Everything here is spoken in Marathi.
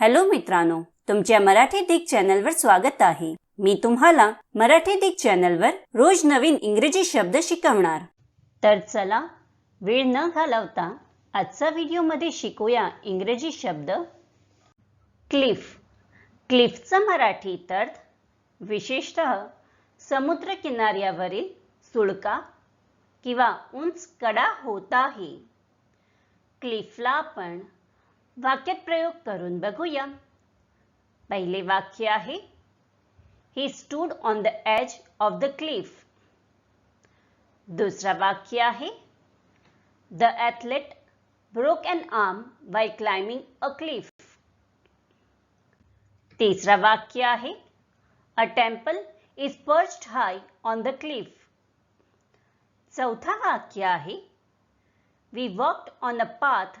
हॅलो मित्रांनो तुमच्या मराठी दिग चॅनलवर स्वागत आहे. मी तुम्हाला मराठी दिग चॅनलवर रोज नवीन इंग्रजी शब्द शिकवणार. तर चला वेळ न घालवता आजचा व्हिडिओमध्ये शिकूया इंग्रजी शब्द. क्लिफ. क्लिफचा मराठी अर्थ विशेषतः समुद्रकिनाऱ्यावरील सुळका किंवा उंच कडा होत आहे. क्लिफला आपण वाक्यात प्रयोग करून बघूया. पहिले वाक्य आहे he stood on the edge of the cliff दुसरा वाक्य आहे the athlete broke an arm by climbing a cliff तिसरा वाक्य आहे a temple is perched high on the cliff चौथा वाक्य आहे we walked on a path